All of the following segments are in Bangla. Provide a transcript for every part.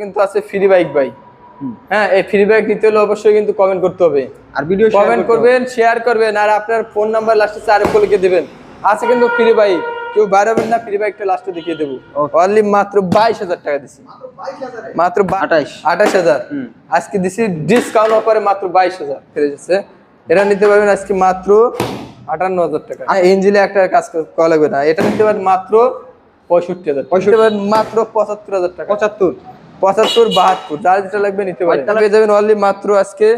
কিন্তু আছে ফ্রি বাইক ভাই। হ্যাঁ এই ফ্রি বাইক নিতে হলে অবশ্যই কিন্তু কমেন্ট করতে হবে। আর ভিডিও কমেন্ট করবেন শেয়ার করবেন আর আপনার ফোন নাম্বার লাস্টে চার অঙ্ক লিখে দেবেন। আছে কিন্তু ফ্রি বাইক কেউ বাইরাবেন না ফ্রি বাইকটা লাস্টে দেখিয়ে দেবো। অনলি মাত্র বাইশ হাজার টাকা দিছি। মাত্র আঠাইশ। আঠাশ হাজার। আজকে দিছি ডিসকাউন্ট অফারে মাত্র বাইশ হাজার। ফিরে যাচ্ছে এটা নিতে পারবেন আজকে মাত্র আটান্ন হাজার টাকা। ইঞ্জিলে একটা কাজ করা লাগবে না। এটা নিতে পারেন মাত্র পঁয়ষট্টি হাজার পারেন মাত্র পঁচাত্তর হাজার টাকা। পঁচাত্তর। পঁচাত্তর বাহাত্তর যার যেটা লাগবে নিতে পারেন। পেয়ে যাবেন অনলি মাত্র আজকে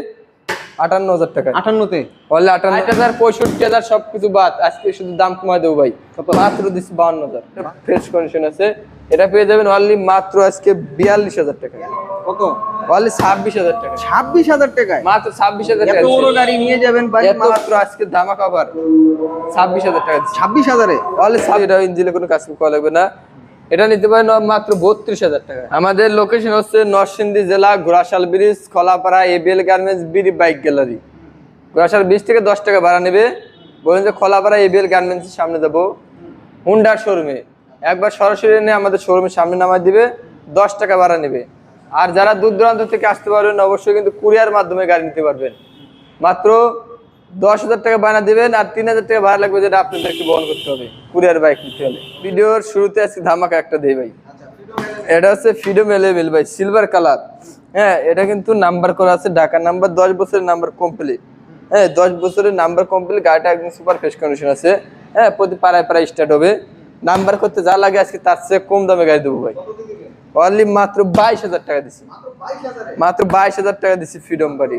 আটান্ন হাজার টাকা। আটান্নতে? অনলি আটান্ন। হাজার পঁয়ষট্টি হাজার সবকিছু বাদ। আজকে শুধু দাম কমায় দেবো ভাই। মাত্র দিচ্ছি বাউন্ন হাজার ফ্রেশ কন্ডিশন আছে। এটা পেয়ে যাবেন অনলি মাত্র আজকে বিয়াল্লিশ হাজার টাকা। কত? অনলি ছাব্বিশ হাজার টাকা। ছাব্বিশ হাজার টাকায়? মাত্র ছাব্বিশ হাজার টাকা গাড়ি নিয়ে যাবেন মাত্র। আজকে ছাব্বিশ হাজার টাকা ছাব্বিশ হাজারে অনলি ইঞ্জিনে কোনো কাজ করা লাগবে না। এটা নিতে পারেন মাত্র বত্রিশ হাজার টাকা। আমাদের লোকেশন হচ্ছে নরসিংদী জেলা Ghorashal bridge, Kholapara ABL garments BD bike gallery Ghorashal bridge থেকে দশ টাকা ভাড়া নেবে। বলেন যে খোলাপাড়া এবিএল গার্মেন্টসের সামনে যাব। হুন্ডার শোরুমে একবার সরাসরি এনে আমাদের শোরুমের সামনে নামায় দিবে, দশ টাকা ভাড়া নেবে। আর যারা দূর দূরান্ত থেকে আসতে পারবেন, অবশ্যই কিন্তু কুরিয়ার মাধ্যমে গাড়ি নিতে পারবেন। মাত্র দশ হাজার টাকা বানা দিবেন আর তিন হাজার টাকা ভাড়া লাগবে যেটা আপনাদেরকে বহন করতে হবে। কুরিয়ার বাইক নিতে হলে ভিডিওর শুরুতে আজকে ধামাকা একটা দেই ভাই। এটা হচ্ছে ফ্রিডম এলেভেল ভাই সিলভার কালার হ্যাঁ এটা কিন্তু নাম্বার করা আছে, ঢাকা নাম্বার দশ বছরের নাম্বার কমপ্লিট হ্যাঁ দশ বছরের নাম্বার কমপ্লিট গাড়িটা একদম সুপার ফ্রেশ কন্ডিশন আছে। হ্যাঁ প্রতি পাড়ায় পাড়ায় স্টার্ট হবে। নাম্বার করতে যা লাগে আজকে তার চেয়ে কম দামে গাড়ি দেবো ভাই। অনলি মাত্র বাইশ হাজার টাকা দিছি। মাত্র বাইশ হাজার টাকা দিছি ফ্রিডম বাড়ি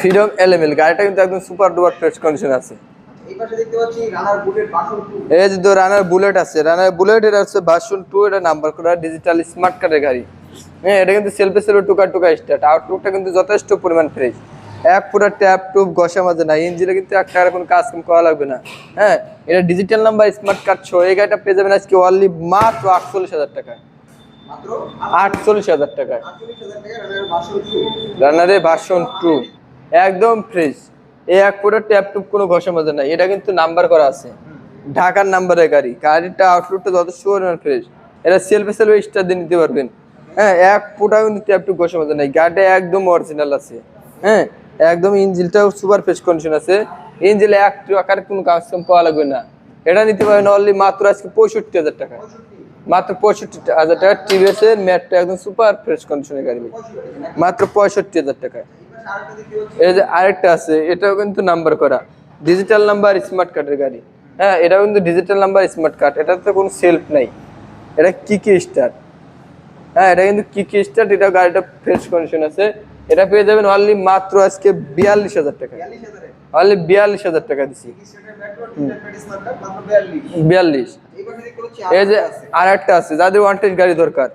ফ্রিডম এলেমেল গাড়িটা কিন্তু একদম সুপার ডুপার ফ্রেশ কন্ডিশন আছে। এই যে রানার বুলেট আছে রানার বুলেট এটা হচ্ছে ভার্সন টু এটা নাম্বার করা ডিজিটাল স্মার্ট কার্ডের গাড়ি। হ্যাঁ এটা কিন্তু সেলফে সেলফে টুকা টুকা স্টার্ট আউটলুকটা কিন্তু যথেষ্ট পরিমাণ ফ্রেশ এক পুরো ট্যাপ টুপ ঘষা মাঝে না ইঞ্জিনে কিন্তু একটা আর কোনো কাজ কাম করা লাগবে না। হ্যাঁ এটা ডিজিটাল নাম্বার স্মার্ট কার্ড ছো এই গাড়িটা পেয়ে যাবেন আজকে অনলি মাত্র আটচল্লিশ হাজার টাকা মাত্র? আটচল্লিশ হাজার টাকা আটচল্লিশ হাজার টাকা রানার ভার্সন টু একদম ফ্রেশ এই এক পুরো ট্যাপ টুপ কোনো ঘষা মাঝে নাই। এটা কিন্তু নাম্বার করা আছে। ঢাকার নাম্বারের গাড়ি। গাড়িটা আউটলুকটা যথেষ্ট পরিমাণ ফ্রেশ এটা সেলফে সেলফে স্টার দিয়ে নিতে পারবেন। হ্যাঁ এক ফুটা কিন্তু ট্যাপ টুপ ঘষা মাঝে নাই। গাড়িটা একদম অরিজিনাল আছে। হ্যাঁ একদম ইঞ্জিলটাও সুপার ফ্রেশ কন্ডিশন আছে। ইঞ্জিনে এক আকার কোনো কাজ পাওয়া লাগবে না। এটা নিতে পারেন অনলি মাত্র আজকে পঁয়ষট্টি হাজার টাকা। মাত্র পঁয়ষট্টি হাজার টাকা টিভিএস এর ম্যাটটা একদম সুপার ফ্রেশ কন্ডিশনের গাড়ি। মাত্র পঁয়ষট্টি হাজার টাকা। এই যে আরেকটা আছে, এটাও কিন্তু নাম্বার করা। ডিজিটাল নাম্বার স্মার্ট কার্ডের গাড়ি। হ্যাঁ এটাও কিন্তু ডিজিটাল নাম্বার স্মার্ট কার্ড এটাতে কোনো সেলফ নাই। এটা কি কি স্টার্ট হ্যাঁ এটা কিন্তু কি কি স্টার্ট এটা গাড়িটা ফ্রেশ কন্ডিশন আছে। এটা পেয়ে যাবেন অনলি মাত্র আজকে বিয়াল্লিশ হাজার টাকা। অনলি বিয়াল্লিশ হাজার টাকা দিছি। বিয়াল্লিশ। এই যে আর একটা আছে, যাদের ওয়ান টেস্ট গাড়ি দরকার।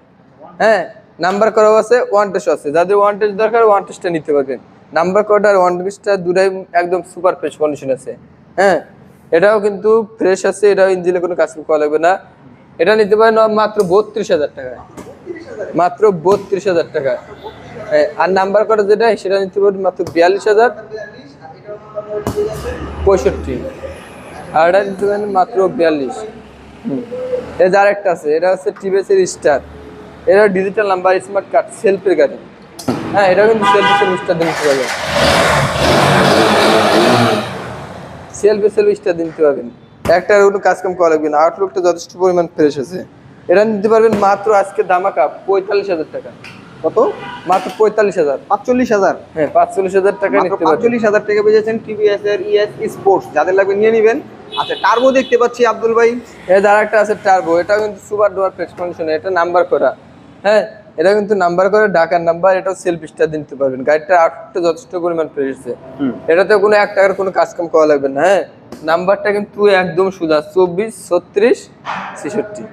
হ্যাঁ নাম্বার করাও আছে ওয়ান টেস্ট আছে। যাদের ওয়ান টেস্ট দরকার ওয়ান টেস্টটা নিতে পারবেন। নাম্বার করাটা আর ওয়ান টেস্টটা দুটাই একদম সুপার ফ্রেশ কন্ডিশন আছে। হ্যাঁ এটাও কিন্তু ফ্রেশ আছে, এটাও ইঞ্জিনে কোনো কাজ করা লাগবে না। এটা নিতে পারেন মাত্র বত্রিশ হাজার টাকা মাত্র বত্রিশ হাজার টাকা আর নাম্বার করা যেটা, সেটা নিতে পারেন মাত্র বিয়াল্লিশ হাজার পঁয়ষট্টি। আর এটা নিতে পারেন মাত্র বিয়াল্লিশ। হুম। এই যে আরেকটা আছে, এটা হচ্ছে টিভিএস এর স্টার। এটা ডিজিটাল নাম্বার স্মার্ট কার্ড সেলফের গাড়ি হ্যাঁ এটা কিন্তু সেলফি সেলফ স্টার দিতে পারবেন। সেলফি সেলফ স্টার দিতে পারবেন। একটা কোনো কাজ কাম করা লাগবে না। আউটলুকটা যথেষ্ট পরিমাণ ফ্রেশ আছে। এটা নিতে পারবেন মাত্র আজকে দামাকা পঁয়তাল্লিশ হাজার টাকা। কত? মাত্র পঁয়তাল্লিশ হাজার। পাঁচচল্লিশ হাজার। হ্যাঁ পাঁচচল্লিশ হাজার টাকা পাঁচচল্লিশ হাজার টাকা পেয়েছেন টিভিএস এর ইএস স্পোর্টস। যাদের লাগবে নিয়ে নেবেন। আচ্ছা টার্বো দেখতে পাচ্ছি আব্দুল ভাই। এই যে আরেকটা আছে টার্বো এটা কিন্তু সুপার ডুয়ার ফ্রেশ কন্ডিশন এটা নাম্বার করা। হ্যাঁ এটা কিন্তু নাম্বার করে ঢাকার নাম্বার এটাও সেলফ স্টার দিতে পারবেন। গাড়িটা আটটা যথেষ্ট পরিমাণ ফ্রেশ এটাতে কোনো এক টাকার কোনো কাজ কাম করা লাগবে না হ্যাঁ। নাম্বারটা কিন্তু একদম সোজা চব্বিশ ছত্রিশ ছেষট্টি।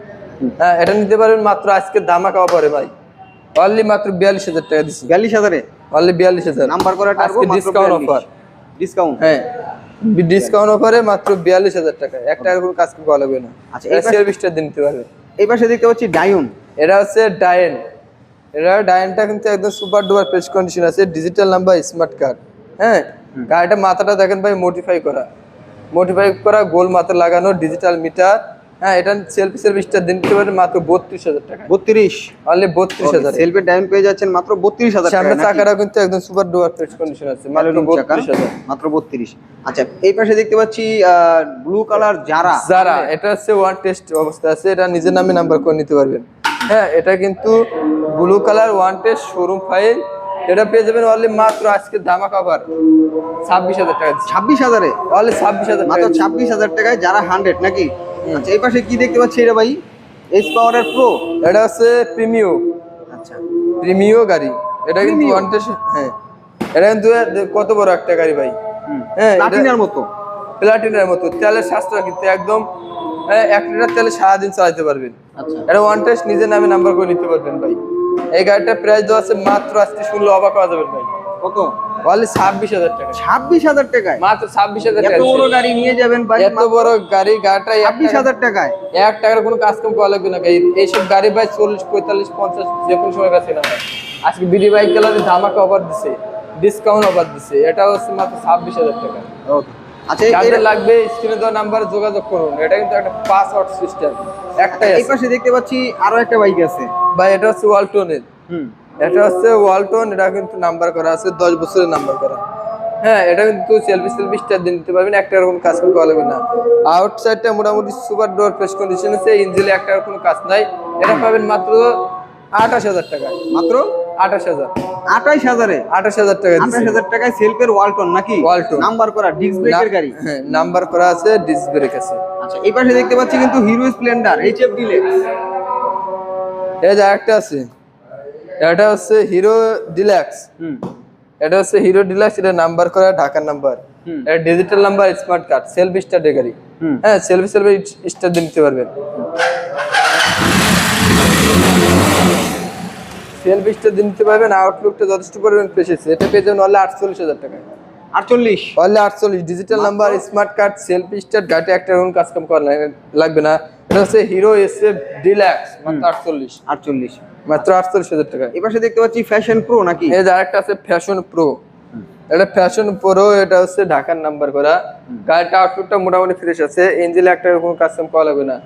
হ্যাঁ এটা নিতে পারবেন মাত্র আজকে দামা খাওয়া পরে ভাই। অনলি মাত্র বিয়াল্লিশ হাজার টাকা দিচ্ছি বিয়াল্লিশ হাজারে? অনলি বিয়াল্লিশ হাজার। নাম্বার করা টার্বো ডিসকাউন্ট অফার ডিসকাউন্ট হ্যাঁ। ডিসকাউন্ট অফারে মাত্র বিয়াল্লিশ হাজার টাকা। এক টাকার কোনো কাজ করা লাগবে না। আচ্ছা, এই সেলফ স্টার দিতে পারবে এই পাশে দেখতে পাচ্ছি ডায়ন এটা হচ্ছে ডায়েন এটা ডায়েনটা কিন্তু একদম সুপার ডুপার ফ্রেশ কন্ডিশন আছে। ডিজিটাল নাম্বার স্মার্ট কার্ড হ্যাঁ? গাড়িটা মাথাটা দেখেন ভাই মডিফাই করা। মডিফাই করা গোল মাথা লাগানো ডিজিটাল মিটার হ্যাঁ এটা সেলফি সেলফি স্টার দিন পারবেন মাত্র বত্রিশ হাজার টাকা বত্রিশ? অনলি বত্রিশ হাজার। সেলফের ডায়মন্ড পেয়ে যাচ্ছেন মাত্র বত্রিশ হাজার টাকা সামনে চাকাটা কিন্তু একদম সুপার ডুয়ার ফ্রেশ কন্ডিশন আছে মাত্র বত্রিশ হাজার। মাত্র বত্রিশ। আচ্ছা এই পাশে দেখতে পাচ্ছি ব্লু কালার যারা। যারা এটা হচ্ছে ওয়ান টেস্ট অবস্থা আছে এটা নিজের নামে নাম্বার করে নিতে পারবেন। হ্যাঁ এটা কিন্তু blue colour one test showroom file এটা পেয়ে যাবেন অনলি মাত্র আজকে দামা কভার ছাব্বিশ হাজার টাকা ছাব্বিশ হাজারে? অনলি ছাব্বিশ হাজার মাত্র ছাব্বিশ হাজার টাকায় যারা হান্ড্রেড নাকি? আচ্ছা এই পাশে কি দেখতে পাচ্ছি এটা ভাই? এইচ পাওয়ার প্রো এটা হচ্ছে প্রিমিও আচ্ছা। প্রিমিও গাড়ি। এটা কিন্তু? হ্যাঁ। এটা কিন্তু কত বড় একটা গাড়ি ভাই? হ্যাঁ প্লাটিনার মতো? প্লাটিনার মতো। তেলের সাশ্রয় কিন্তু একদম এক লিটার তেলে সারাদিন চালাতে পারবেন। আচ্ছা। এটা ওয়ান টেস্ট নিজের নামে নাম্বার করে নিতে পারবেন ভাই। এই গাড়িটার প্রাইস দেওয়া আছে মাত্র আজকে শুনলে অবাক হওয়া যাবেন ভাই। কত? অনলি ছাব্বিশ হাজার টাকা। ছাব্বিশ হাজার টাকায়? মাত্র ছাব্বিশ হাজার টাকা। বড় গাড়ি নিয়ে যাবেন এত বড় গাড়ি গাড়িটা ছাব্বিশ হাজার টাকায়? এক টাকার কোনো কাজ কম করা লাগবে না ভাই। এইসব গাড়ি ভাই চল্লিশ পঁয়তাল্লিশ পঞ্চাশ যে কোনো সময় কাছে না আজকে বিডি বাইক গেলারে ধামাকা অফার দিছে ডিসকাউন্ট অফার দিছে। এটা হচ্ছে মাত্র ছাব্বিশ হাজার টাকা. আচ্ছা লাগবে স্ক্রিনে দেওয়া নাম্বারে যোগাযোগ করুন। এটা কিন্তু একটা পাসওয়ার্ড সিস্টেম একটাই এই পাশে দেখতে পাচ্ছি আরও একটা বাইক আছে। ভাই এটা হচ্ছে ওয়ালটনের। হুম। এটা হচ্ছে ওয়ালটন এটা কিন্তু নাম্বার করা আছে দশ বছরের নাম্বার করা। হ্যাঁ এটা কিন্তু সেলফি সেলফি স্টার দিয়ে নিতে পারবেন একটা কোনো কাজ করতে পারবে না। আউটসাইডটা মোটামুটি সুপার ডোর ফ্রেশ কন্ডিশন আছে ইঞ্জিনে একটা কোনো কাজ নাই। এটা পাবেন মাত্র আঠাশ হাজার টাকায় মাত্র? আঠাশ হাজার। আঠাইশ হাজারে? আঠাশ হাজার টাকা আঠাশ হাজার টাকায় সেলফের ওয়ালটন নাকি? ওয়ালটন। নাম্বার করা ডিস্ক ব্রেকের গাড়ি? হ্যাঁ নাম্বার করা আছে ডিস্ক ব্রেক আছে। আচ্ছা এই পাশে দেখতে পাচ্ছি কিন্তু Hero Splendor H F Deluxe এই যে আরেকটা আছে। এটা হচ্ছে হিরো ডিলাক্স হুম। এটা হচ্ছে হিরো ডিলাক্স এটা নাম্বার করা ঢাকার নাম্বার হুম। এটা digital number smart card self start গাড়ি হ্যাঁ সেলফি সেলফি স্টার দিয়ে নিতে পারবেন। সেলফি স্টার দিয়ে নিতে পারবেন আউটলুকটা যথেষ্ট পরিমাণ পেশেছে এটা পেয়ে যাবেন অনলি আটচল্লিশ হাজার টাকা আটচল্লিশ? অনলি আটচল্লিশ digital number smart card self start গাড়িতে একটা কোনো কাজ কাম করা লাগবে না। এটা হচ্ছে হিরো এস এফ ডিলাক্স মাত্র আটচল্লিশ। আটচল্লিশ। মাত্র আটচল্লিশ হাজার টাকা। এই পাশে দেখতে পাচ্ছি ফ্যাশন প্রো নাকি? এই যে আরেকটা আছে ফ্যাশন প্রো এটা ফ্যাশন প্রো এটা হচ্ছে ঢাকার নাম্বার করা। গাড়িটা আউটলুকটা মোটামুটি ফ্রেশ আছে। ইঞ্জিনে একটা কোনো কাস্টম করা লাগবে না।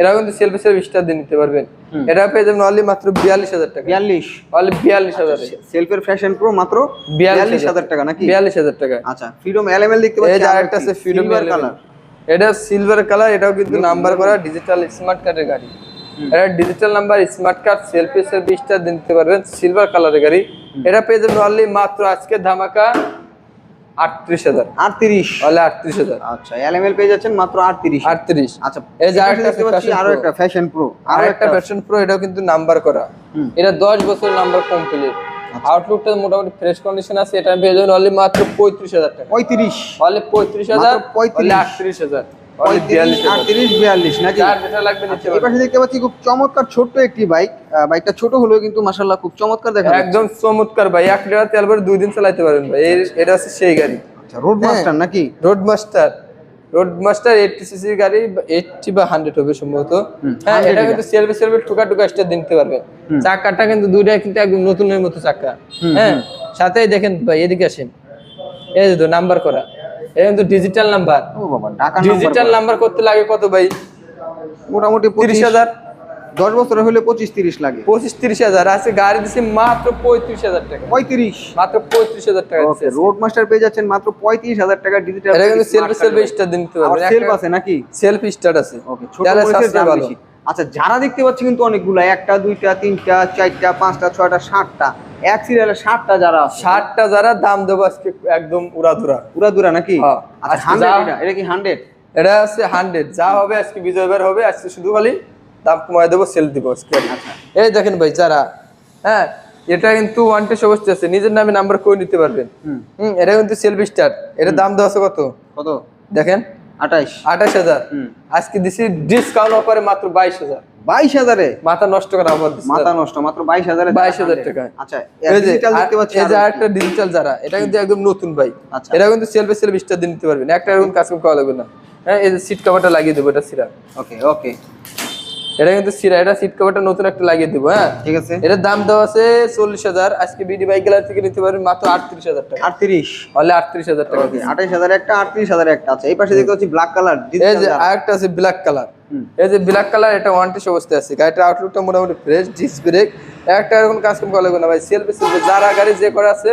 এরা কিন্তু সেলফি সেলফি স্টার দিয়ে নিতে পারবেন। এটা পেয়ে যাবেন অনলি মাত্র বিয়াল্লিশ হাজার টাকা। বিয়াল্লিশ। অনলি বিয়াল্লিশ হাজার সেলফের ফ্যাশন প্রো মাত্র বিয়াল্লিশ হাজার টাকা। নাকি? বিয়াল্লিশ হাজার টাকা। আচ্ছা ফ্রিডম এলএমএল দেখতে পাচ্ছি আরেকটা আছে ফ্রিডম কালার এটা সিলভার কালার এটাও কিন্তু নাম্বার করা ডিজিটাল স্মার্ট কার্ডের গাড়ি। এটা digital number smart card self start দিতে পারবেন। সিলভার কালারের গাড়ি। এটা পেয়ে যাবেন অনলি মাত্র আজকে ধামাকা আটত্রিশ হাজার। আটত্রিশ। হাজার। আচ্ছা এলএমএল পেয়ে যাচ্ছেন মাত্র আটত্রিশ। আটত্রিশ। আচ্ছা এই যে আরও একটা ফ্যাশন প্রো আর একটা। ফ্যাশন প্রো এটাও কিন্তু নাম্বার করা। এটা দশ বছর নাম্বার কমপ্লিট আচ্ছা। আউটলুকটা মোটামুটি ফ্রেশ কন্ডিশন আছে এটা পেয়ে যাবেন অনলি মাত্র পঁয়ত্রিশ হাজার টাকা। পঁয়ত্রিশ। অনলি পঁয়ত্রিশ হাজার মাত্র 35 অনলি আটত্রিশ হাজার। খুব চমৎকার ছোট্ট একটি বাইক। বাইকটা ছোট হলেও কিন্তু খুব চমৎকার দেখা একদম চমৎকার ভাই এক লিটার তেল ভরে দুই দিন চালাতে পারবেন ভাই। এটা হচ্ছে সেই গাড়ি। আচ্ছা রোড মাস্টার নাকি? Road Master Road Master eighty CC গাড়ি এইটটি বা হান্ড্রেড হবে সম্ভবত। হ্যাঁ এটা। কিন্তু সেলফি সেলফি টুকা টুকা স্টার দিতে পারবে চাকাটা কিন্তু দুইটা কিন্তু একদম নতুনের মতো চাকা। হ্যাঁ সাথেই দেখেন ভাই এদিকে আসেন। এই যে তো নাম্বার করা। এটা কিন্তু ডিজিটাল নাম্বার ও বাবা ঢাকা ডিজিটাল নাম্বার করতে লাগে কত ভাই? মোটামুটি তিরিশ হাজার। দশ বছর হলে পঁচিশ তিরিশ লাগে। পঁচিশ তিরিশ হাজার আছে গাড়ি দিচ্ছে মাত্র পঁয়ত্রিশ হাজার টাকা। পঁয়ত্রিশ। মাত্র পঁয়ত্রিশ হাজার টাকা দিচ্ছে রোড মাস্টার পেয়ে যাচ্ছেন মাত্র পঁয়ত্রিশ হাজার টাকা ডিজিটাল এটা কিন্তু সেলফি সেলফি স্টার দিতে পারবেন সেলফ আছে নাকি? সেলফি স্টার আছে। ওকে ছোট সাশ্রয় ভালো। আচ্ছা যারা দেখতে পাচ্ছি কিন্তু অনেকগুলো একটা দুইটা তিনটা চারটা পাঁচটা ছয়টা সাতটা এক সিরিয়ালে সাতটা যারা আছে। ষাটটা যারা দাম দেবো আজকে একদম উড়াধুরা। দুরা নাকি? হ্যাঁ। আচ্ছা এটা এটা কি হান্ড্রেড এটা হচ্ছে হান্ড্রেড যা হবে আজকে বিজয় বার হবে আজকে শুধু খালি দাম কমায় দেবো সেল দিব আজকে। আচ্ছা। এই দেখেন ভাই যারা হ্যাঁ এটা কিন্তু ওয়ান অবস্থা আছে নিজের নামে নাম্বার করে নিতে পারবেন। হুম। হুম এটা কিন্তু সেলফি স্টার এটার দাম দেওয়া আছে কত? কত? দেখেন আঠাইশ। আঠাশ হাজার। আজকে দিছি ডিসকাউন্ট অফারে মাত্র বাইশ হাজার। বাইশ হাজারে? মাথা নষ্ট করা অফার মাথা নষ্ট মাত্র বাইশ হাজারে 22,000 টাকায়। আচ্ছা এই যে ডিজিটাল যারা এটা কিন্তু একদম নতুন ভাই। আচ্ছা। এটা কিন্তু সেলফে সেলফ স্টার দিয়ে নিতে পারবেন একটা এরকম কাজ করা লাগবে না। হ্যাঁ এই যে সিট কভারটা লাগিয়ে দেবো এটা সিরা ওকে ওকে এটা কিন্তু সিরা এটা সিট কভারটা নতুন একটা লাগিয়ে দেবো হ্যাঁ? ঠিক আছে। এটার দাম দেওয়া আছে চল্লিশ হাজার আজকে বিডি বাইক গ্যালারি থেকে নিতে পারবেন মাত্র আটত্রিশ হাজার টাকা। আটত্রিশ? হলে আটত্রিশ হাজার টাকা ওকে আঠাইশ হাজার একটা আটত্রিশ হাজার একটা আছে। এই পাশে দেখতে পাচ্ছি ব্ল্যাক কালার এই যে আরেকটা আছে ব্ল্যাক কালার এই যে ব্ল্যাক কালার এটা ওয়ান টেস্ট অবস্থায় আছে। গাড়িটার আউটলুকটা মোটামুটি ফ্রেশ ডিস্ক ব্রেক একটা এরকম কাজ কম করা লাগবে না ভাই। সেলফি সেলফি যারা গাড়ি যে করা আছে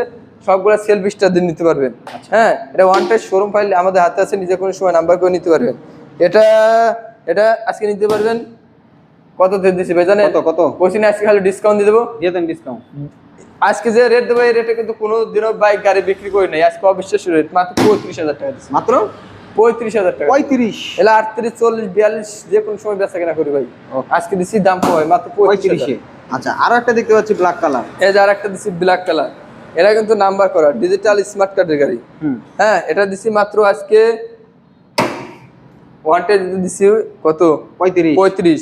সবগুলো সেলফ স্টার দিয়ে নিতে পারবেন। হ্যাঁ এটা ওয়ান টেস্ট শোরুম ফাইল আমাদের হাতে আছে নিজে কোনো সময় নাম্বার করে নিতে পারবেন। এটা এটা আজকে নিতে পারবেন কত দিচ্ছি ভাই জানেন কত কত? কোচিনে আজকে খালি ডিসকাউন্ট দিয়ে দেবো। দিয়ে দেন ডিসকাউন্ট আজকে যে রেট দেবো এই রেটে কিন্তু কোনো দিনও বাইক গাড়ি বিক্রি করি নাই। আজকে অবিশ্বাস্য রেট মাত্র পঁয়ত্রিশ হাজার টাকা দিচ্ছি মাত্র? পঁয়ত্রিশ হাজার টাকা। পঁয়ত্রিশ? এলা আটত্রিশ চল্লিশ বিয়াল্লিশ যে কোনো সময় বেচা কেনা করি ভাই। আজকে দিচ্ছি দাম কমাই মাত্র পঁয়ত্রিশে আচ্ছা আরও একটা দেখতে পাচ্ছি ব্ল্যাক কালার এই যে আর একটা দিচ্ছি ব্ল্যাক কালার এরা কিন্তু নাম্বার করা ডিজিটাল স্মার্ট কার্ডের গাড়ি। হ্যাঁ এটা দিচ্ছি মাত্র আজকে ওয়ানটে দিচ্ছি কত? পঁয়ত্রিশ। পঁয়ত্রিশ।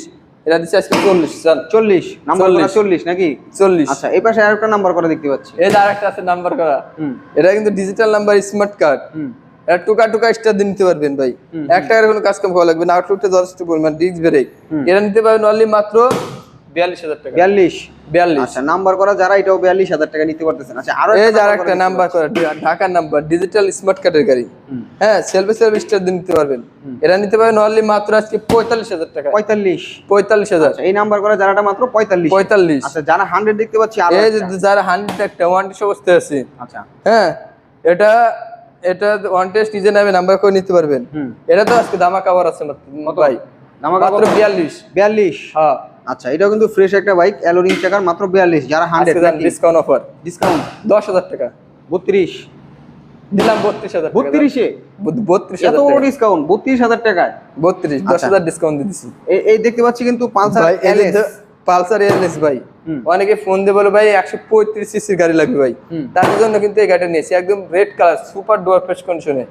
এটা দিচ্ছি আজকে চল্লিশ চাল। চল্লিশ নাম্বার করা চল্লিশ। নাকি? চল্লিশ। আচ্ছা এই পাশে আরেকটা নাম্বার করা দেখতে পাচ্ছি। এই আরেকটা আছে নাম্বার করা। হুম। এটা কিন্তু ডিজিটাল নাম্বার স্মার্ট কার্ড হুম। এটা টুকা টুকা স্টার দিয়ে নিতে পারবেন ভাই। এক টাকার কোনো কাজ কম করা লাগবে না। আউটলুকটা যথেষ্ট পরিমাণ ডিস্ক ব্রেক এটা নিতে পারবেন অনলি মাত্র বিয়াল্লিশ হাজার টাকা। বিয়াল্লিশ? বিয়াল্লিশ। আচ্ছা নাম্বার করা যারা এটাও বিয়াল্লিশ হাজার টাকা নিতে পারতেছেন। আচ্ছা আরও এই একটা নাম্বার করা ঢাকার নাম্বার ডিজিটাল স্মার্ট কার্ডের গাড়ি। হুম। হ্যাঁ সেলফি সেলফি দিয়ে নিতে পারবেন। এটা নিতে পারবেন অনলি মাত্র আজকে পঁয়তাল্লিশ হাজার টাকা। পঁয়তাল্লিশ। পঁয়তাল্লিশ হাজার। আচ্ছা এই নাম্বার করা যারাটা মাত্র পঁয়তাল্লিশ। পঁয়তাল্লিশ। আচ্ছা যারা হান্ড্রেড দেখতে পাচ্ছি এই যারা হান্ড্রেড একটা অবস্থায় আছে। আচ্ছা। হ্যাঁ এটা এটা ওয়ান টেস্ট নিজে নামে নাম্বার করে নিতে পারবেন। এটা তো আজকে দামা কাবার আছে ভাই। মাত্র বিয়াল্লিশ। বিয়াল্লিশ। হ্যাঁ। আচ্ছা এটাও কিন্তু ফ্রেশ একটা বাইক অ্যালোরিং চাকার মাত্র বিয়াল্লিশ যারা হান্ড্রেড ডিসকাউন্ট অফার ডিসকাউন্ট দশ হাজার টাকা। বত্রিশ। দিলাম এত বড় ডিসকাউন্ট টাকায়? আচ্ছা। এই- দেখতে পাচ্ছি কিন্তু পালসার ভাই পালসার অনেকে ফোন দিয়ে বলে ভাই একশো পঁয়ত্রিশ সিসির গাড়ি লাগবে ভাই। তার জন্য কিন্তু এই গাড়িটা নিয়েছি একদম রেড কালার সুপার ফ্রেশ কন্ডিশনে.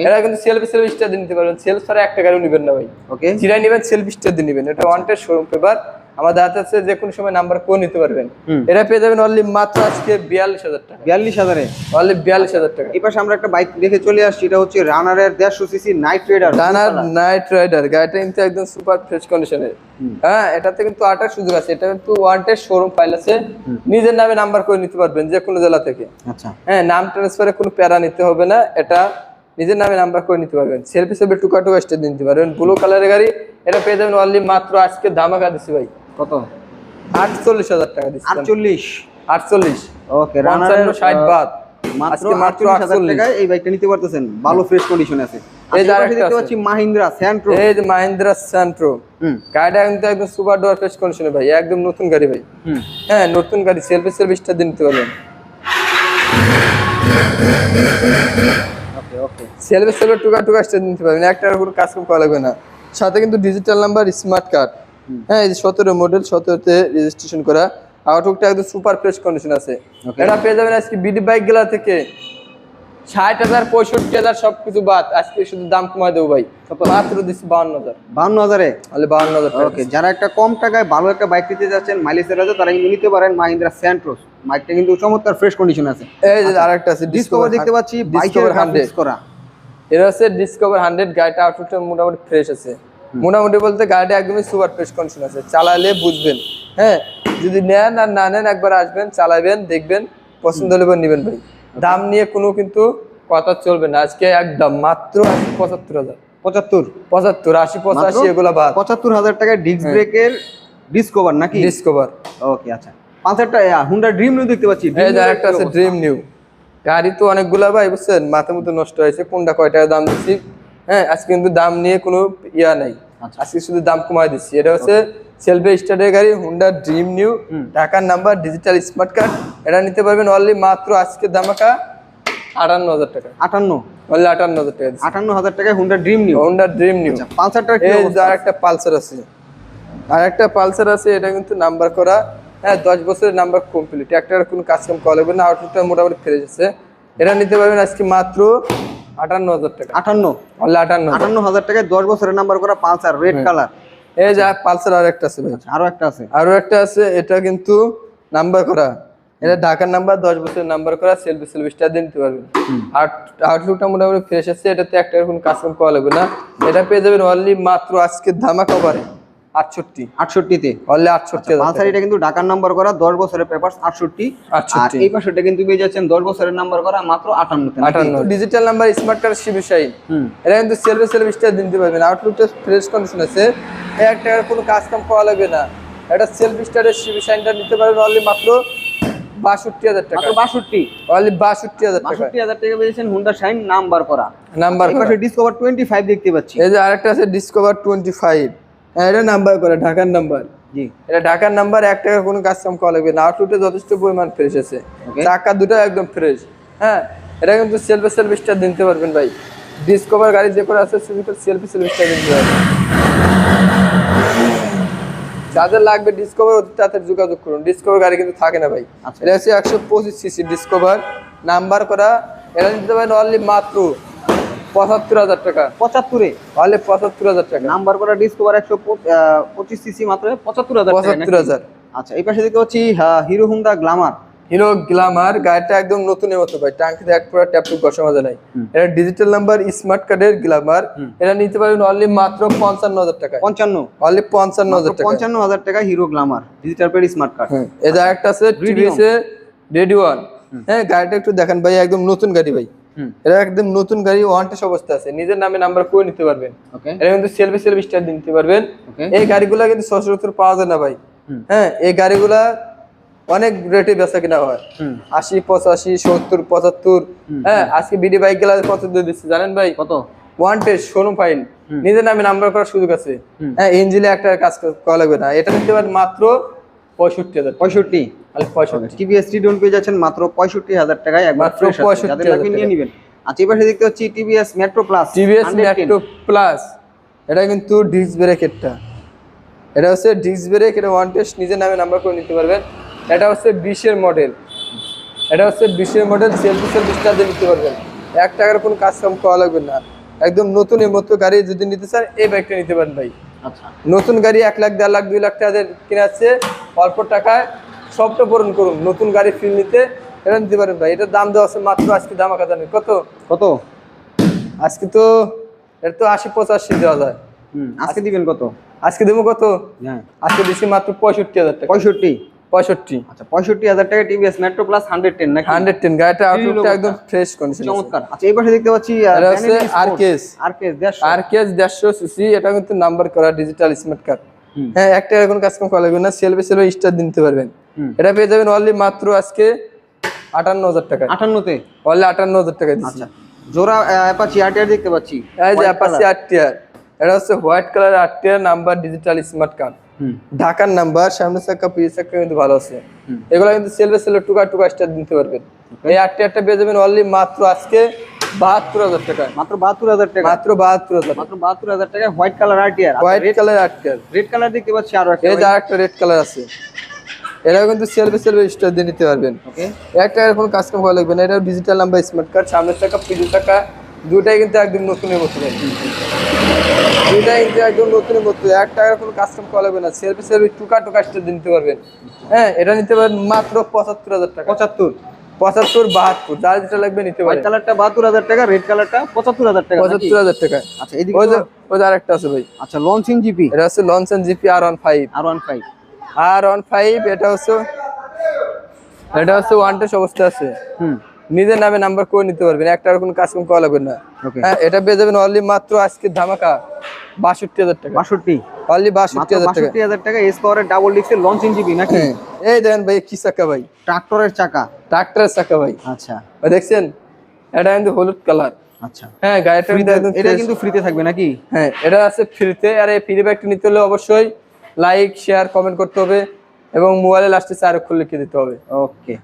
এটা কিন্তু সেলফ সেলফ স্টার দিয়ে নিতে পারবেন। সেলফ ছাড়া একটা গাড়িও নেবেন না ভাই। ওকে জিরাই নেবেন সেলফ স্টার দিয়ে নেবেন। এটা শোরুম পেপার আমাদের হাতে আছে যে কোনো সময় নাম্বার করে নিতে পারবেন। এটা পেয়ে যাবেন অনলি মাত্র আজকে বিয়াল্লিশ হাজার টাকা। বিয়াল্লিশ হাজারে? অনলি বিয়াল্লিশ হাজার টাকা। এই পাশে আমরা একটা বাইক দেখে চলে আসছি এটা হচ্ছে রানারের দেড়শো CC Knight Rider Runner Knight Rider গাড়িটা কিন্তু একদম সুপার ফ্রেশ কন্ডিশনের হ্যাঁ এটাতে কিন্তু আটার সুযোগ আছে এটা কিন্তু ওয়ান্টেড শোরুম ফাইল আছে। নিজের নামে নাম্বার করে নিতে পারবেন যে কোনো জেলা থেকে। আচ্ছা। হ্যাঁ নাম ট্রান্সফারে কোনো প্যারা নিতে হবে না এটা নিজের নামে নাম্বার করে নিতে পারবেন। সেলফি সেলফি টুকা টুকা স্টেজ নিতে পারবেন। ব্লু কালারের গাড়ি এটা পেয়ে যাবেন অনলি মাত্র আজকে ধামাকা দিচ্ছি ভাই। কত? আটচল্লিশ হাজার টাকা দিচ্ছি আটচল্লিশ। আটচল্লিশ। ওকে পঞ্চান্ন ষাট বাদ। মাত্র মাত্র হাজার টাকায় এই বাইকটা নিতে পারতেছেন। ভালো ফ্রেশ কন্ডিশন আছে। এই যে আরেকটা দেখতে পাচ্ছি মাহিন্দ্রা স্যান্ট্রো এই যে মাহিন্দ্রা স্যান্ট্রো হুম। গাড়িটা কিন্তু একদম সুপার ডোয়ার ফ্রেশ কন্ডিশনে ভাই। একদম নতুন গাড়ি ভাই। হুম। হ্যাঁ নতুন গাড়ি। সেলফি স্টার দিয়ে নিতে পারবেন। সেলফি সেলফি টুকা টুকা স্টার নিতে পারবেন। একটা কোনো কাজ করা লাগবে না। সাথে কিন্তু ডিজিটাল নাম্বার স্মার্ট কার্ড হ্যাঁ এই যে সতেরো মডেল সতেরোতে রেজিস্ট্রেশন করা। আউটলুকটা একদম সুপার ফ্রেশ কন্ডিশন আছে। এটা পেয়ে যাবেন আজকে বিডি বাইক গেলা থেকে। ষাট হাজার পঁয়ষট্টি হাজার সবকিছু বাদ। আজকে শুধু দাম কমায় দেবো ভাই। মাত্র দিচ্ছি বাউন্ন হাজার। হাজারে? তাহলে বাউন্ন হাজার ওকে যারা একটা কম টাকায় ভালো একটা বাইক নিতে যাচ্ছেন মাইলেজের আছে তারা কিন্তু নিতে পারেন মাহিন্দ্রা স্যান্ট্রোস বাইকটা কিন্তু চমৎকার ফ্রেশ কন্ডিশন আছে। এই যে আরেকটা আছে ডিসকভার দেখতে পাচ্ছি বাইকের হান্ড্রেড করা। এটা হচ্ছে ডিসকভার হান্ড্রেড গাড়িটা আউটলুকটা মোটামুটি ফ্রেশ আছে। মোটামুটি বলতে গাড়িটা একদমই সুপার ফ্রেশ কন্ডিশন আছে। চালালে বুঝবেন। হ্যাঁ যদি নেন আর না নেন একবার আসবেন চালাবেন দেখবেন পছন্দ হলে নেবেন ভাই। দাম নিয়ে কোনো কিন্তু কথা চলবে না। আজকে একদম মাত্র আশি পঁচাত্তর হাজার। পঁচাত্তর? পঁচাত্তর আশি পঁচাশি এগুলো বাদ। পঁচাত্তর হাজার টাকায় ডিস্ক ব্রেকের ডিসকভার নাকি? ডিসকভার ওকে আচ্ছা। পাঁচ হাজার টাকা হুন্ডা ড্রিম নিউ দেখতে পাচ্ছি। একটা আছে ড্রিম নিউ গাড়ি তো অনেকগুলা ভাই বুঝছেন? মাথা মতো নষ্ট হয়েছে। কোনটা কয় টাকা দাম দিচ্ছি? হ্যাঁ আজকে কিন্তু দাম নিয়ে কোনো ইয়া নাই। আচ্ছা। আজকে শুধু দাম কমায় দিচ্ছি। এটা হচ্ছে সেলফে স্টার্টের গাড়ি হুন্ডা ড্রিম নিউ ঢাকার নাম্বার ডিজিটাল স্মার্ট কার্ড এটা নিতে পারবেন অনলি মাত্র আজকে দামাকা আটান্ন? হাজার টাকা আটান্ন অনলি আটান্ন হাজার টাকা আটান্ন হাজার টাকায় Honda Dream new Honda Dream new আর একটা পালসার আছে। আর একটা পালসার আছে এটা কিন্তু নাম্বার করা। হ্যাঁ দশ বছরের নাম্বার কমপ্লিট একটা কোনো কাজ কাম করা লাগবে না আউটলুকটা মোটামুটি ফ্রেশ আছে। এটা নিতে পারবেন আজকে মাত্র আটান্ন হাজার টাকা। আটান্ন? অনলি আটান্ন আটান্ন হাজার টাকায় দশ বছরের নাম্বার করা পালসার রেড কালার এই যে পালসার আর একটা আছে আরও একটা আছে। আরও একটা আছে এটা কিন্তু নাম্বার করা। এটা ঢাকার নাম্বার দশ বছরের নাম্বার করা সেলফি সেলফি স্টার দিয়ে নিতে পারবেন। আর আউটলুকটা মোটামুটি ফ্রেশ আছে এটাতে একটা কাজ করা লাগবে না। এটা পেয়ে যাবেন অনলি মাত্র আজকে ধামা কভারে আটষট্টি। আটষট্টিতে? অনলি আটষট্টি হাজার পালসার এটা কিন্তু ঢাকার নাম্বার করা দশ বছরের পেপার আটষট্টি। আর 68 এই পাশেটা কিন্তু পেয়ে যাচ্ছেন দশ বছরের নাম্বার করা মাত্র আটান্নতে। নাকি? আটান্ন digital number smart card Shine হুম। এটা কিন্তু সেলফে সেলফ স্টার দিতে পারবেন। আউটলুকটা ফ্রেশ কন্ডিশন আছে। এক টাকার কোনো কাজ কাম পাওয়া লাগবে না। এটা সেলফ স্টারের শিবি শাইনটা নিতে পারবেন অনলি মাত্র বাষট্টি হাজার টাকা। মাত্র বাষট্টি। অনলি বাষট্টি হাজার টাকা। বাষট্টি হাজার টাকা পেয়েছেন হুন্ডা শাইন নাম্বার করা। নাম্বার ডিসকভার টোয়েন্টি ফাইভ দেখতে পাচ্ছি। এই যে আরেকটা আছে ডিসকভার টোয়েন্টি ফাইভ হ্যাঁ এটা নাম্বার করে ঢাকার নাম্বার জি। এটা ঢাকার নাম্বার এক টাকার কোনো কাজ কাম করা লাগবে না। আউটলুটে যথেষ্ট পরিমাণ ফ্রেশ আছে. চাকা দুটো একদম ফ্রেশ হ্যাঁ এটা কিন্তু সেলফে স্টার দিতে পারবেন ভাই। ডিসকভার গাড়ি যে করে আছে সেলফি স্টার দিতে পারবেন। যাদের লাগবে ডিসকভার ওদের সাথে যোগাযোগ করুন। ডিসকভার গাড়ি কিন্তু থাকে না ভাই। আচ্ছা। এটা হচ্ছে একশো পঁচিশ সিসি ডিসকভার নাম্বার করা এটা নিতে পারেন অনলি মাত্র পঁচাত্তর হাজার টাকা। পঁচাত্তরে? অনলি পঁচাত্তর হাজার টাকা। নাম্বার করা ডিসকভার একশো পঁচিশ সিসি মাত্র পঁচাত্তর হাজার পঁচাত্তর হাজার। আচ্ছা এই পাশে দেখতে পাচ্ছি Hero Honda Glamour Hero Glamour গাড়িটা একদম নতুনের মতো ভাই। টাঙ্কিতে এক পুরো ট্যাপটুক বসা মজা নাই। এটা ডিজিটাল নাম্বার স্মার্ট কার্ডের গ্লামার এটা নিতে পারবেন অনলি মাত্র পঞ্চান্ন হাজার টাকা পঞ্চান্ন। অনলি পঞ্চান্ন হাজার টাকা পঞ্চান্ন হাজার টাকা Hero Glamour digital paid smart card এটা একটা আছে টিভিএস রেডি ওয়ান হ্যাঁ গাড়িটা একটু দেখেন ভাই একদম নতুন গাড়ি ভাই। এটা একদম নতুন গাড়ি ওয়ান টেস্ট অবস্থা আছে। নিজের নামে নাম্বার করে নিতে পারবেন। এটা কিন্তু সেলফি সেলফি স্টার দিতে পারবেন। এই গাড়িগুলা কিন্তু সচরাচর পাওয়া যায় না ভাই। হ্যাঁ এই গাড়িগুলা অনেক রেটে বেচা কিনা হয়। আশি পঁচাশি সত্তর পঁচাত্তর। হ্যাঁ আজকে বিডি বাইক গেলা কত দিয়ে দিচ্ছে জানেন ভাই? কত? ওয়ান টেস্ট শোরুম ফাইন নিজের নামে নাম্বার করার সুযোগ আছে। হ্যাঁ ইঞ্জিনে একটা কাজ করা লাগবে না। এটা নিতে পারেন মাত্র পঁয়ষট্টি হাজার পঁয়ষট্টি? তাহলে পঁয়ষট্টি। টিভিএস টি পেয়ে যাচ্ছেন মাত্র পঁয়ষট্টি হাজার টাকায় একবার মাত্র fresh আছে। 65,000 যাদের লাগবে নিয়ে নেবেন। আচ্ছা এই দেখতে পাচ্ছি TVS Metro Plus TVS Metro Plus এটা কিন্তু ডিস্ক ব্রেকেরটা এটা হচ্ছে ডিস্ক ব্রেক এটা ওয়ান টেস্ট নিজের নামে নাম্বার করে নিতে পারবেন। এটা হচ্ছে বিশের মডেল এটা হচ্ছে বিশের মডেল সেলফি সেলফি স্টার নিতে পারবেন। এক টাকার কোনো কাজ কাম করা লাগবে না। একদম নতুন এর মতো গাড়ি যদি নিতে চান এই বাইকটা নিতে পারেন ভাই। নতুন গাড়ি এক লাখ দেড় লাখ দুই লাখ টাকা কিনাচ্ছে কিনে আছে অল্প টাকায় সবটা পূরণ করুন। নতুন গাড়ি ফিল নিতে এটা নিতে পারেন ভাই। এটার দাম দেওয়া আছে মাত্র আজকে দাম। আঁকা জানি কত? কত? আজকে তো এটা তো আশি পঁচাশি দেওয়া যায়। হুম আজকে দিবেন কত? আজকে দেবো কত? হ্যাঁ। আজকে দিচ্ছি মাত্র পঁয়ষট্টি হাজার টাকা। পঁয়ষট্টি? পঁয়ষট্টি। আচ্ছা পঁয়ষট্টি হাজার টাকা TVS Metro Plus hundred ten নাকি? হান্ড্রেড টেন গাড়িটা আউটলুকটা একদম ফ্রেশ কন্ডিশন চমৎকার। আচ্ছা এই পাশে দেখতে পাচ্ছি হচ্ছে RKS আরকেএস দেড়শো। আর কেস দেড়শো সিসি এটা কিন্তু নাম্বার করা ডিজিটাল স্মার্ট কার্ড। হ্যাঁ একটা এখন কাজ কাম করা লাগবে না সেলফে সেলফে স্টার দিতে পারবেন। এটা পেয়ে যাবেন অনলি মাত্র আজকে আটান্ন হাজার টাকা আটান্নতে? অনলি আটান্ন হাজার টাকা দিচ্ছি। আচ্ছা জোড়া অ্যাপাচি আরটিআর দেখতে পাচ্ছি। এই যে। আট টিয়ার এটা হচ্ছে হোয়াইট কালার আট টিয়ার নাম্বার ডিজিটাল স্মার্ট কার্ড ঢাকার নাম্বার সামনে চাকা পিছ চাকা কিন্তু ভালো আছে। এগুলো কিন্তু সেলফে সেলফে টুকা টুকা স্টার দিতে পারবেন। এই আট টিয়ারটা পেয়ে যাবেন অনলি মাত্র আজকে বাহাত্তর হাজার টাকা। মাত্র বাহাত্তর হাজার টাকা? মাত্র বাহাত্তর হাজার। মাত্র বাহাত্তর হাজার টাকা white colour RTR white colour আট রেড কালার দেখতে পাচ্ছি আরও একটা এই যে আরেকটা রেড কালার আছে। এটাও কিন্তু সেলফে সেলফে স্টার দিয়ে নিতে পারবেন। ওকে এক টাকার কোনো কাজ কাম করা লাগবে না এটা ডিজিটাল নাম্বার স্মার্ট কার্ড সামনের চাকা পিছনের চাকা দুটাই কিন্তু একদম নতুনের মতো দুটাই কিন্তু একদম নতুনের মতো। এক টাকার কোনো কাজ কাম করা লাগবে না। সেলফি সেলফি টুকা টুকা দিয়ে নিতে পারবেন। হ্যাঁ এটা নিতে পারবেন মাত্র পঁচাত্তর হাজার টাকা। পঁচাত্তর? পঁচাত্তর বাহাত্তর যার যেটা লাগবে নিতে পারেন। কালারটা বাহাত্তর হাজার টাকা রেড কালারটা পঁচাত্তর হাজার টাকা পঁচাত্তর হাজার টাকা। আচ্ছা এদিকে ওই আরেকটা আছে ভাই। আচ্ছা লঞ্চিং জিপি এটা হচ্ছে লঞ্চন GP R one five R one five R one five এটা হচ্ছে এটা হচ্ছে ওয়ান টেস্ট অবস্থা আছে। হুম। নিজের নামে নাম্বার করে নিতে পারবেন। একটা কোনো কাজ কাম করা লাগবে না। হ্যাঁ এটা পেয়ে যাবেন অনলি মাত্র আজকে ধামাকা বাষট্টি হাজার টাকা। বাষট্টি? অনলি বাষট্টি হাজার টাকা। বাষট্টি হাজার টাকা এস পাওয়ারের ডাবল ডিস্কের লঞ্চিং জিপি নাকি? হ্যাঁ। এই দেখেন ভাই কি চাকা ভাই। ট্রাক্টরের চাকা। ট্রাক্টরের চাকা ভাই। আচ্ছা। দেখছেন? এটা কিন্তু হলুদ কালার আচ্ছা। হ্যাঁ গাড়িটা এটা কিন্তু ফ্রিতে থাকবে নাকি? হ্যাঁ এটা আছে ফ্রিতে আর এই ফ্রি ব্যাগটা নিতে হলে অবশ্যই লাইক শেয়ার কমেন্ট করতে হবে। এবং মোবাইলে লাস্টে চার অক্ষর লিখে দিতে হবে। ওকে